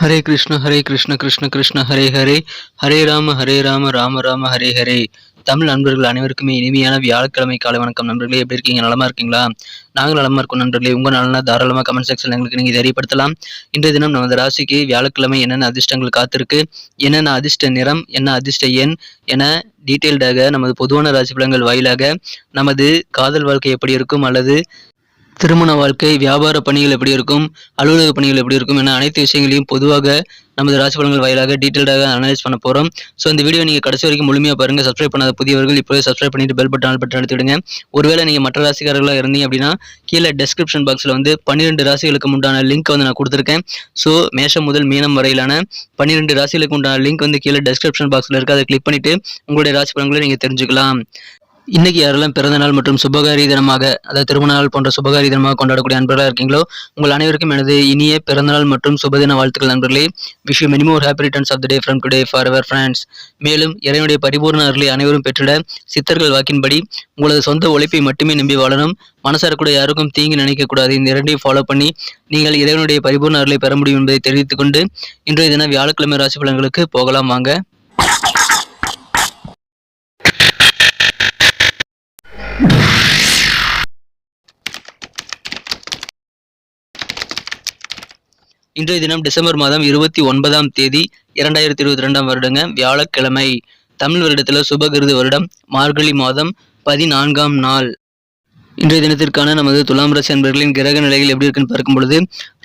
ஹரே கிருஷ்ண ஹரே கிருஷ்ண கிருஷ்ண கிருஷ்ண ஹரே ஹரே. ஹரே ராம ஹரே ராம ராம ராம ஹரே ஹரே. தமிழ் நண்பர்கள் அனைவருக்குமே இனிமையான வியாழக்கிழமை காலை வணக்கம். நண்பர்களே எப்படி இருக்கீங்க? நலமா இருக்கீங்களா? நாங்கள் நலமா இருக்கோம் நண்பர்களே. உங்க நலனா தாராளமாக கமெண்ட் செக்ஷன் எங்களுக்கு நீங்க தெரியப்படுத்தலாம். இன்றைய தினம் நமது ராசிக்கு வியாழக்கிழமை என்னென்ன அதிர்ஷ்டங்கள் காத்திருக்கு என்னென்ன அதிர்ஷ்ட நிறம் என்ன அதிர்ஷ்ட எண் என டீட்டெயில்டாக நமது பொதுவான ராசி பலன்கள் வாயிலாக நமது காதல் வாழ்க்கை எப்படி இருக்கும் அல்லது திருமண வாழ்க்கை வியாபார பணிகள் எப்படி இருக்கும் அலுவலக பணிகள் எப்படி இருக்கும் என அனைத்து விஷயங்களையும் பொதுவாக நமது ராசி பலன்கள் வாயிலாக டீட்டெயில்டாக அனலைஸ் பண்ண போகிறோம் ஸோ இந்த வீடியோ நீங்கள் கடைசி வரைக்கும் முழுமையாக பாருங்கள் சப்ஸ்கிரைப் பண்ணாத புதியவர்கள் இப்போவே சப்ஸ்கிரைப் பண்ணிட்டு பெல் பட்டன் பட்டன் எடுத்துவிடுங்க ஒருவேளை நீங்கள் மற்ற ராசிக்காரர்களாக இருந்தீங்க அப்படின்னா கீழே டெஸ்கிரிப்ஷன் பாக்ஸில் வந்து பன்னிரெண்டு ராசிகளுக்கு உண்டான லிங்க் வந்து நான் கொடுத்துருக்கேன். ஸோ மேஷம் முதல் மீனம் வரையிலான பன்னிரெண்டு ராசிகளுக்கு உண்டான லிங்க் வந்து கீழே டெஸ்கிரிப்ஷன் பாக்ஸில் இருக்குது அதை கிளிக் பண்ணிவிட்டு உங்களுடைய ராசி பலன்களை நீங்கள் தெரிஞ்சுக்கலாம். இன்னைக்கு யாரெல்லாம் பிறந்த நாள் மற்றும் சுபகாரி தினமாக அதாவது திருமண நாள் போன்ற சுபகாரி தினமாக கொண்டாடக்கூடிய நண்பர்களாக இருக்கீங்களோ உங்கள் அனைவருக்கும் எனது இனிய பிறந்தநாள் மற்றும் சுபதின வாழ்த்துக்கள் நண்பர்களே. Wish you many more happy returns of the day from today for our friends மேலும் இறைவனுடைய பரிபூர்ண அருளை அனைவரும் பெற்றிட சித்தர்கள் வாக்கின்படி உங்களது சொந்த உழைப்பை மட்டுமே நம்பி வாழணும். மனசார கூட யாருக்கும் தீங்கு நினைக்கக்கூடாது. இந்த இரண்டையும் ஃபாலோ பண்ணி நீங்கள் இறைவனுடைய பரிபூர்ண அருளை பெற முடியும் என்பதை தெரிவித்துக்கொண்டு இன்றைய தினம் வியாழக்கிழமை ராசி பலன்களுக்கு போகலாம் வாங்க. இன்றைய தினம் டிசம்பர் மாதம் இருபத்தி ஒன்பதாம் தேதி இரண்டாயிரத்தி இருபத்தி ரெண்டாம் வருடங்க வியாழக்கிழமை. தமிழ் வருடத்தில் சுபகிருது வருடம் மார்கழி மாதம் பதினான்காம் நாள். இன்றைய தினத்திற்கான நமது துலாம் ராசி அன்பர்களின் கிரக நிலைகள் எப்படி இருக்குன்னு பார்க்கும் பொழுது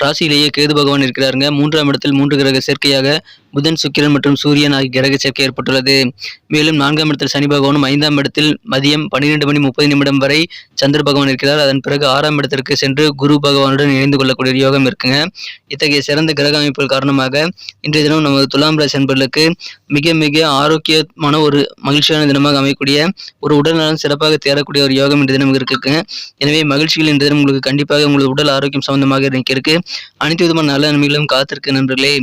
ராசியிலேயே கேது பகவான் இருக்கிறாருங்க. மூன்றாம் இடத்தில் மூன்று கிரக சேர்க்கையாக புதன் சுக்கிரன் மற்றும் சூரியன் ஆகிய கிரக சேர்க்கை ஏற்பட்டுள்ளது. மேலும் நான்காம் இடத்தில் சனி பகவானும் ஐந்தாம் இடத்தில் மதியம் பன்னிரெண்டு மணி முப்பது நிமிடம் வரை சந்திர பகவான் இருக்கிறார். அதன் பிறகு ஆறாம் இடத்திற்கு சென்று குரு பகவானுடன் இணைந்து கொள்ளக்கூடிய யோகம் இருக்குங்க. இத்தகைய சிறந்த கிரக அமைப்புகள் காரணமாக இன்றைய தினம் நமது துலாம் ராசி அன்பர்களுக்கு மிக மிக ஆரோக்கியமான ஒரு மகிழ்ச்சியான தினமாக அமையக்கூடிய ஒரு உடல்நலம் சிறப்பாக தேரக்கூடிய ஒரு யோகம் இன்றைய தினம் இருக்குங்க. எனவே மகிழ்ச்சிகள் இன்றைய தினம் உங்களுக்கு கண்டிப்பாக உங்களது உடல் ஆரோக்கியம் சம்பந்தமாக இருக்கு. அனைத்து விதமான நல்ல நன்மைகளும் காத்திருக்கு நண்பர்களே.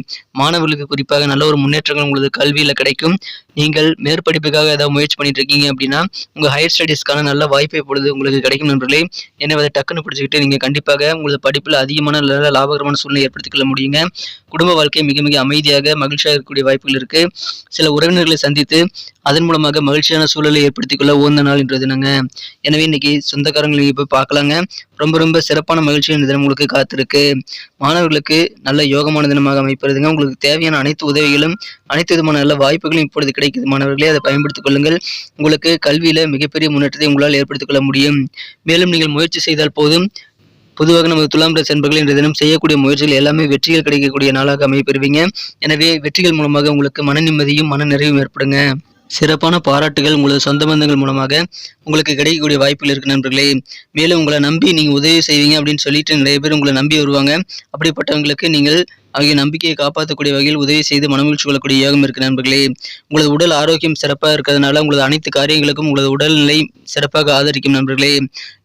மாணவர்களுக்கு குறிப்பாக நல்ல ஒரு முன்னேற்றங்கள் உங்களுக்கு கல்வியில் கிடைக்கும். நீங்கள் மேற்படிப்புக்காக ஏதாவது முயற்சி பண்ணிட்டு இருக்கீங்க அப்படின்னா உங்க ஹையர் ஸ்டடீஸ்க்கான நல்ல வாய்ப்பை பொழுது உங்களுக்கு கிடைக்கும் நண்பர்களே. என்னை அதை டக்குன்னு பிடிச்சிக்கிட்டு நீங்க கண்டிப்பாக உங்களது படிப்பில் அதிகமான நல்ல லாபகரமான சூழ்நிலை ஏற்படுத்திக்கொள்ள முடியுங்க. குடும்ப வாழ்க்கை மிக மிக அமைதியாக மகிழ்ச்சியாக இருக்கக்கூடிய வாய்ப்புகள் இருக்கு. சில உறவினர்களை சந்தித்து அதன் மூலமாக மகிழ்ச்சியான சூழலை ஏற்படுத்திக் கொள்ள உகந்த நாள் என்றது தினங்க. எனவே இன்னைக்கு சொந்தக்காரங்களை போய் பார்க்கலாங்க. ரொம்ப ரொம்ப சிறப்பான மகிழ்ச்சி இந்த தினம் உங்களுக்கு காத்திருக்கு. மாணவர்களுக்கு நல்ல யோகமான தினமாக அமைப்பதுங்க. உங்களுக்கு தேவையான அனைத்து உதவிகளும் அனைத்து விதமான நல்ல வாய்ப்புகளும் இப்பொழுது கிடைக்குது. மாணவர்களே அதை பயன்படுத்திக் கொள்ளுங்கள். உங்களுக்கு கல்வியில மிகப்பெரிய முன்னேற்றத்தை உங்களால் ஏற்படுத்திக் கொள்ள முடியும். மேலும் நீங்கள் முயற்சி செய்தால் போதும். பொதுவாக நமது துலாம் ராசி அன்பர்கள் இன்றைய தினம் செய்யக்கூடிய முயற்சிகள் எல்லாமே வெற்றிகள் கிடைக்கக்கூடிய நாளாக அமைப்பெறுவீங்க எனவே வெற்றிகள் மூலமாக உங்களுக்கு மன நிம்மதியும் மன நிறைவும் ஏற்படுங்க. சிறப்பான பாராட்டுகள் உங்களது சொந்த பந்தங்கள் மூலமாக உங்களுக்கு கிடைக்கக்கூடிய வாய்ப்புகள் இருக்கு நண்பர்களே. மேலும் உங்களை நம்பி நீங்கள் உதவி செய்வீங்க அப்படின்னு சொல்லிட்டு நிறைய பேர் உங்களை நம்பி வருவாங்க. அப்படிப்பட்டவங்களுக்கு நீங்கள் ஆகிய நம்பிக்கையை காப்பாற்றக்கூடிய வகையில் உதவி செய்து மனமகிழ்ச்சி கொள்ளக்கூடிய யோகம் இருக்கு நண்பர்களே. உங்களது உடல் ஆரோக்கியம் சிறப்பாக இருக்கிறதுனால உங்களது அனைத்து காரியங்களுக்கும் உங்களது உடல்நிலை சிறப்பாக ஆதரிக்கும் நண்பர்களே.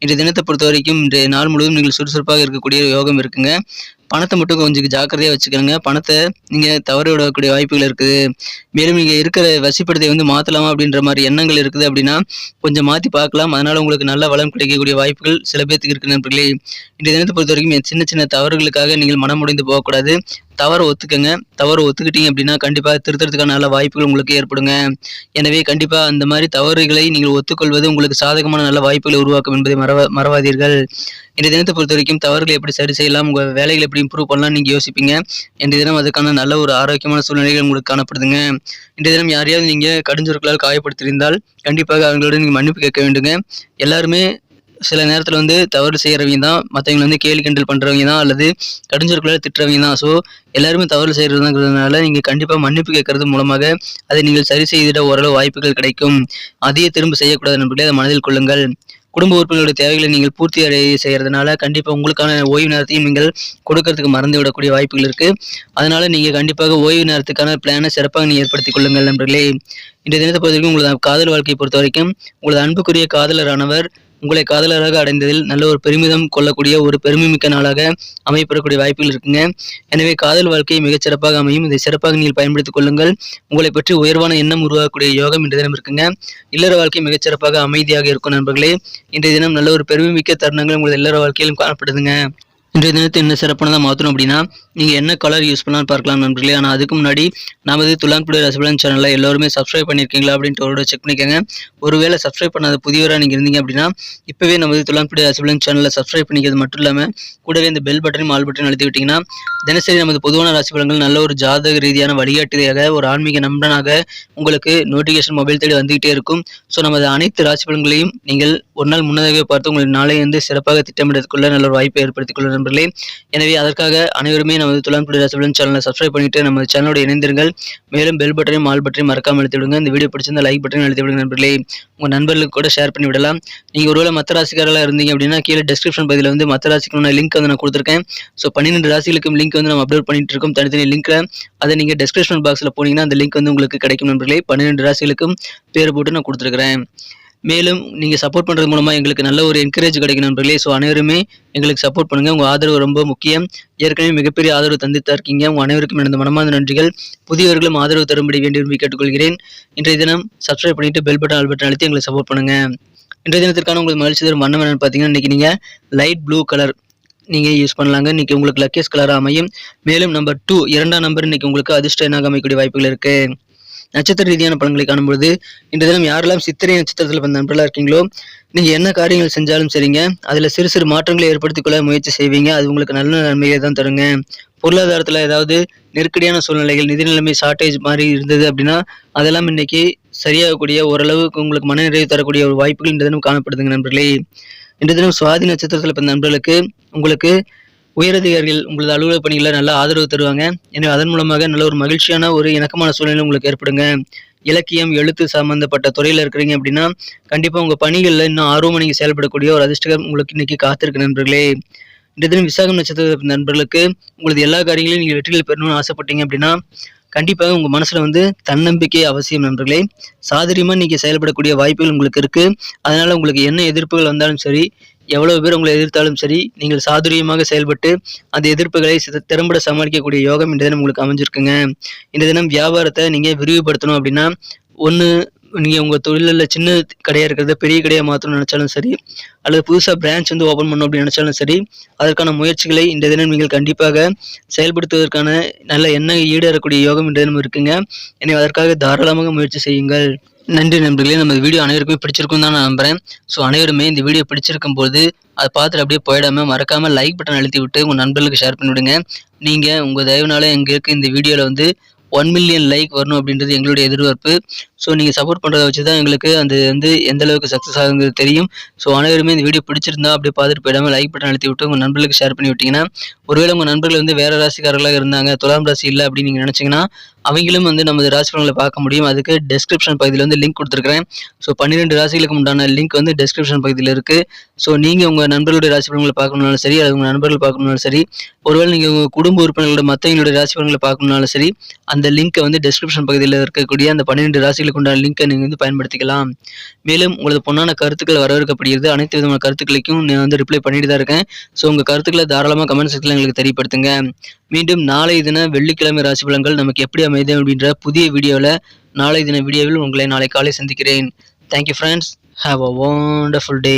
இன்றைய தினத்தை பொறுத்த வரைக்கும் இன்றைய நாள் முழுவதும் நீங்கள் சுறுசுறுப்பாக இருக்கக்கூடிய யோகம் இருக்குங்க. பணத்தை மட்டும் கொஞ்சம் ஜாக்கிரதையாக வச்சுக்கோங்க பணத்தை நீங்கள் தவற விடக்கூடிய வாய்ப்புகள் இருக்குது. மேலும் நீங்கள் இருக்கிற வசிப்படத்தை வந்து மாற்றலாமா அப்படின்ற மாதிரி எண்ணங்கள் இருக்குது அப்படின்னா கொஞ்சம் மாற்றி பார்க்கலாம். அதனால் உங்களுக்கு நல்ல வளம் கிடைக்கக்கூடிய வாய்ப்புகள் சில பேர்த்துக்கு இருக்கு நண்பர்களே. இன்றைய தினத்தை பொறுத்த வரைக்கும் சின்ன சின்ன தவறுகளுக்காக நீங்கள் மனமுடைந்து போகக்கூடாது. தவறை ஒத்துக்கங்க. தவறு ஒத்துக்கிட்டீங்க அப்படின்னா கண்டிப்பாக திருத்தறதுக்கான நல்ல வாய்ப்புகள் உங்களுக்கு ஏற்படுங்க. எனவே கண்டிப்பாக அந்த மாதிரி தவறுகளை நீங்கள் ஒத்துக்கொள்வது உங்களுக்கு சாதகமான நல்ல வாய்ப்புகளை உருவாக்கும் என்பதை மறவ மறவாதீர்கள். இந்த தினத்தை பொறுத்த வரைக்கும் தவறுகளை எப்படி சரி செய்யலாம் உங்கள் வேலைகளை எப்படி இம்ப்ரூவ் பண்ணலாம் நீங்கள் யோசிப்பீங்க. இன்றைய தினம் அதுக்கான நல்ல ஒரு ஆரோக்கியமான சூழ்நிலைகள் உங்களுக்கு காணப்படுதுங்க. இந்த தினம் யாரையாவது நீங்கள் கடுஞ்சொற்களால் காயப்படுத்தியிருந்தால் கண்டிப்பாக அவங்களோட நீங்கள் மன்னிப்பு கேட்க வேண்டுங்க. எல்லாருமே சில நேரத்தில் வந்து தவறு செய்கிறவங்க தான் மற்றவங்களை வந்து கேலி கிண்டல் பண்ணுறவங்க தான் அல்லது கடிஞ்சொற்களால் திட்டுறவங்க தான். ஸோ எல்லாருமே தவறு செய்கிறதுங்கிறதுனால நீங்கள் கண்டிப்பாக மன்னிப்பு கேட்கறது மூலமாக அதை நீங்கள் சரி செய்திட ஓரளவு வாய்ப்புகள் கிடைக்கும். அதையே திரும்ப செய்யக்கூடாது நண்பர்களே அதை மனதில் கொள்ளுங்கள். குடும்ப உறுப்பினர்களுடைய தேவைகளை நீங்கள் பூர்த்தி அடைய செய்கிறதுனால கண்டிப்பாக உங்களுக்கான ஓய்வு நேரத்தையும் நீங்கள் கொடுக்கறதுக்கு மறந்து விடக்கூடிய வாய்ப்புகள் இருக்குது அதனால் நீங்கள் கண்டிப்பாக ஓய்வு நேரத்துக்கான பிளானை சிறப்பாக நீங்கள் ஏற்படுத்திக் கொள்ளுங்கள் நண்பர்களே. இன்றைய தினத்தை பொறுத்த வரைக்கும் உங்களது காதல் வாழ்க்கையை பொறுத்த வரைக்கும் உங்களது அன்புக்குரிய காதலரானவர் உங்களை காதலராக அடைந்ததில் நல்ல ஒரு பெருமிதம் கொள்ளக்கூடிய ஒரு பெருமைமிக்க நாளாக அமைப்பெறக்கூடிய வாய்ப்புகள் இருக்குங்க. எனவே காதல் வாழ்க்கை மிகச் சிறப்பாக அமையும். இதை சிறப்பாக நீங்கள் பயன்படுத்திக் கொள்ளுங்கள். உங்களை பற்றி உயர்வான எண்ணம் உருவாக்கக்கூடிய யோகம் இன்றைய தினம் இருக்குங்க. இல்லற வாழ்க்கை மிகச் சிறப்பாக அமைதியாக இருக்கும் நண்பர்களே. இன்றைய தினம் நல்ல ஒரு பெருமைமிக்க தருணங்கள் உங்களது இல்லற வாழ்க்கையிலும் காணப்படுதுங்க. இன்றைய தினத்தை என்ன சிறப்பானதாக மாற்றணும் அப்படின்னா நீங்கள் என்ன கலர் யூஸ் பண்ணலாம் பார்க்கலாம் நண்பர்களே. ஆனால் அதுக்கு முன்னாடி நமது துலாங்குடி ரசபலன் சேனலில் எல்லோருமே சப்ஸ்கிரைப் பண்ணியிருக்கீங்களா அப்படின்ட்டு ஒரு செக் பண்ணிக்கோங்க. ஒருவேளை சப்ஸ்கிரைப் பண்ணாத புதியவராக நீங்கள் இருந்தீங்க அப்படின்னா இப்போவே நமது துலாங்குடி ரசபலன் சேனலில் சப்ஸ்கிரைப் பண்ணிக்கிறது மட்டும் இல்லாமல் கூடவே இந்த பெல் பட்டனையும் ஆல் பட்டன் அழுத்தி விட்டிங்கன்னா தினசரி நமது பொதுவான ராசிபலங்கள் நல்ல ஒரு ஜாதக ரீதியான வழிகாட்டுதையாக ஒரு ஆன்மீக நண்பனாக உங்களுக்கு நோட்டிஃபிகேஷன் மொபைல் தேடி வந்துகிட்டே இருக்கும். ஸோ நமது அனைத்து ராசிபலன்களையும் நீங்கள் ஒரு நாள் முன்னதாகவே பார்த்து உங்கள் நாளை வந்து சிறப்பாக திட்டமிடுறதுக்குள்ள நல்ல ஒரு வாய்ப்பை ஏற்படுத்திக் கொள்ள நண்பர்களே. எனவே அதற்காக அனைவருமே நமது துலாம்புடி ராசிபலன் சேனலை சப்ஸ்கிரைப் பண்ணிட்டு நம்ம சேனலோட இணைந்திருங்கள். மேலும் பெல் பட்டனையும் ஆல் பட்டனையும் மறக்காமல் அழுத்தி விடுங்க இந்த வீடியோ பிடிச்சிருந்தா லைக் பட்டனையும் அழுத்தி விடுங்க நண்பர்களே. உங்கள் நண்பர்களுக்கு கூட ஷேர் பண்ணி விடலாம். நீங்க ஒருவேளை மற்ற ராசிக்காரர்களாக இருந்தீங்க அப்படின்னா கீழே டிஸ்கிரிப்ஷன் பகுதியில் வந்து மற்ற ராசிக்கான லிங்க் வந்து நான் கொடுத்துருக்கேன். ஸோ பன்னிரெண்டு ராசிகளுக்கும் லிங்க் வந்து நம்ம அப்லோட் பண்ணிட்டு இருக்கோம். தனித்தனி லிங்க்கில் அதை நீங்க டிஸ்கிரிப்ஷன் பாக்ஸில் போனீங்கன்னா அந்த லிங்க் வந்து உங்களுக்கு கிடைக்கும் நண்பர்களே. பன்னிரெண்டு ராசிகளுக்கும் பேர் போட்டு நான் கொடுத்துருக்கிறேன். மேலும் நீங்கள் சப்போர்ட் பண்ணுறது மூலமாக எங்களுக்கு நல்ல ஒரு என்கரேஜ் கிடைக்கும் நண்பர்களே ஸோ அனைவருமே எங்களுக்கு சப்போர்ட் பண்ணுங்கள் உங்கள் ஆதரவு ரொம்ப முக்கியம். ஏற்கனவே மிகப்பெரிய ஆதரவு தந்துத்தான் இருக்கீங்க. உங்கள் அனைவருக்கும் எனது மனமார்ந்த நன்றிகள். புதியவர்களும் ஆதரவு தரும்படி வேண்டி விரும்பி கேட்டுக்கொள்கிறேன். இன்றைய தினம் சப்ஸ்கிரைப் பண்ணிவிட்டு பெல் பட்டன் ஆல் பட்டன் அழுத்தி எங்களை சப்போர்ட் பண்ணுங்கள் இன்றைய தினத்திற்கான உங்களுக்கு மகிழ்ச்சி தரும் வண்ணம் என்னென்னு பார்த்தீங்கன்னா இன்றைக்கி நீங்கள் லைட் ப்ளூ கலர் நீங்கள் யூஸ் பண்ணலாங்க. இன்றைக்கி உங்களுக்கு லக்கேஸ் கலராக அமையும். மேலும் நம்பர் டூ இரண்டாம் நம்பர் இன்றைக்கி உங்களுக்கு அதிர்ஷ்ட எண்ணாக அமைக்கக்கூடிய வாய்ப்புகள் இருக்குது நட்சத்திர ரீதியான பலன்களை காணும்பொழுது இன்று தினம் யாரெல்லாம் சித்திரை நட்சத்திரத்தில் பிறந்த நண்பர்களாக இருக்கீங்களோ நீங்கள் என்ன காரியங்கள் செஞ்சாலும் சரிங்க. அதில் சிறு சிறு மாற்றங்களை ஏற்படுத்திக் கொள்ள முயற்சி செய்வீங்க. அது உங்களுக்கு நல்ல நன்மையை தான் தருங்க. பொருளாதாரத்தில் ஏதாவது நெருக்கடியான சூழ்நிலைகள் நிதி நிலைமை ஷார்ட்டேஜ் மாதிரி இருந்தது அப்படின்னா அதெல்லாம் இன்னைக்கு சரியாகக்கூடிய ஓரளவுக்கு உங்களுக்கு மனநிறைவு தரக்கூடிய ஒரு வாய்ப்புகள் இந்த தினம் காணப்படுதுங்க நண்பர்களே. இன்று தினம் சுவாதி நட்சத்திரத்தில் பிறந்த நண்பர்களுக்கு உங்களுக்கு உயரதிகாரிகள் உங்களது அலுவலக பணிகளில் நல்ல ஆதரவு தருவாங்க. எனவே அதன் மூலமாக நல்ல ஒரு மகிழ்ச்சியான ஒரு இணக்கமான சூழ்நிலை உங்களுக்கு ஏற்படுங்க. இலக்கியம் எழுத்து சம்பந்தப்பட்ட துறையில் இருக்கிறீங்க அப்படின்னா கண்டிப்பாக உங்கள் பணிகளில் இன்னும் ஆர்வமாக நீங்கள் செயல்படக்கூடிய ஒரு அதிர்ஷ்டம் உங்களுக்கு இன்னைக்கு காத்திருக்கு நண்பர்களே. இந்த தினம் விசாகம் நட்சத்திர நண்பர்களுக்கு உங்களது எல்லா காரியங்களையும் நீங்கள் வெற்றிகள் பெறணும்னு ஆசைப்பட்டீங்க அப்படின்னா கண்டிப்பாக உங்கள் மனசில் வந்து தன்னம்பிக்கை அவசியம் நண்பர்களே. சாதரியமாக நீங்கள் செயல்படக்கூடிய வாய்ப்புகள் உங்களுக்கு இருக்குது அதனால் உங்களுக்கு என்ன எதிர்ப்புகள் வந்தாலும் சரி எவ்வளவு பேர் உங்களை எதிர்த்தாலும் சரி நீங்கள் சாதுரியமாக செயல்பட்டு அந்த எதிர்ப்புகளை திறம்பட சமாளிக்கக்கூடிய யோகம் இந்த தினம் உங்களுக்கு அமைஞ்சிருக்குங்க. இந்த தினம் வியாபாரத்தை நீங்கள் விரிவுபடுத்தணும் அப்படின்னா ஒன்று நீங்கள் உங்கள் தொழிலில் சின்ன கடையாக இருக்கிறத பெரிய கடையாக மாற்றணும்னு நினச்சாலும் சரி அல்லது புதுசாக பிரான்ச் வந்து ஓப்பன் பண்ணணும் அப்படின்னு நினச்சாலும் சரி அதற்கான முயற்சிகளை இந்த தினம் நீங்கள் கண்டிப்பாக செயல்படுத்துவதற்கான நல்ல எண்ணெய் ஈடேறக்கூடிய யோகம் இந்த தினம் இருக்குங்க. எனவே அதற்காக தாராளமாக முயற்சி செய்யுங்கள். நன்றி நண்பர்களே நம்ம வீடியோ அனைவருக்குமே பிடிச்சிருக்கும் தான் நான் நம்புறேன். ஸோ அனைவருமே இந்த வீடியோ பிடிச்சிருக்கும் போது அதை பார்த்துட்டு அப்படியே போயிடாம மறக்காம லைக் பட்டன் அழுத்தி விட்டு உங்கள் நண்பர்களுக்கு ஷேர் பண்ணிவிடுங்க. நீங்கள் உங்கள் தயவுனால எங்களுக்கு இந்த வீடியோவில் வந்து ஒன் மில்லியன் லைக் வரணும் அப்படின்றது எங்களுடைய எதிர்பார்ப்பு. ஸோ நீங்கள் சப்போர்ட் பண்ணுறத வச்சு தான் எங்களுக்கு அந்த வந்து எந்த அளவுக்கு சக்ஸஸ் ஆகுங்கிறது தெரியும். ஸோ அனைவருமே இந்த வீடியோ பிடிச்சிருந்தா அப்படியே பார்த்துட்டு போயிடாமல் லைக் பட்டன் அழுத்தி விட்டு உங்கள் நண்பர்களுக்கு ஷேர் பண்ணி விட்டிங்கன்னா ஒருவேளை உங்கள் நண்பர்கள் வந்து வேறு ராசிக்காரர்களாக இருந்தாங்க துலாம் ராசி இல்லை அப்படின்னு நீங்கள் நினச்சிங்கன்னா அவங்களும் வந்து நமது ராசிபலன்களை பார்க்க முடியும். அதுக்கு டெஸ்கிரிப்ஷன் பகுதியில் வந்து லிங்க் கொடுத்துருக்கிறேன். ஸோ பன்னிரெண்டு ராசிகளுக்கு உண்டான லிங்க் வந்து டெஸ்கிரிப்ஷன் பகுதியில் இருக்குது ஸோ நீங்கள் உங்கள் நண்பர்களுடைய ராசி பலன்களை பார்க்கணுனாலும் சரி அது உங்கள் நண்பர்கள் பார்க்கணுனாலும் சரி ஒருவேளை நீங்கள் உங்கள் குடும்ப உறுப்பினர்களோட மற்றவங்களுடைய ராசிபலன்களை பார்க்கணுனாலும் சரி அந்த லிங்க்கை வந்து டெஸ்கிரிப்ஷன் பகுதியில் இருக்கக்கூடிய அந்த பன்னிரெண்டு ராசிகளுக்கு உண்டான லிங்க்கை நீங்கள் வந்து பயன்படுத்திக்கலாம். மேலும் உங்களது பொண்ணான கருத்துக்கள் வரவேற்கப்படுகிறது. அனைத்து விதமான கருத்துக்களுக்கும் நான் வந்து ரிப்ளை பண்ணிட்டு தான் இருக்கேன். ஸோ உங்கள் கருத்துக்களை தாராளமாக கமெண்ட் செக்ஷனில் எங்களுக்கு தெரியப்படுத்துங்க. மீண்டும் நாளை தின வெள்ளிக்கிழமை ராசி பலன்கள் நமக்கு எப்படி அமைது அப்படின்ற புதிய வீடியோவில் நாளை தின வீடியோவில் உங்களை நாளை காலை சந்திக்கிறேன். Thank you friends have a wonderful day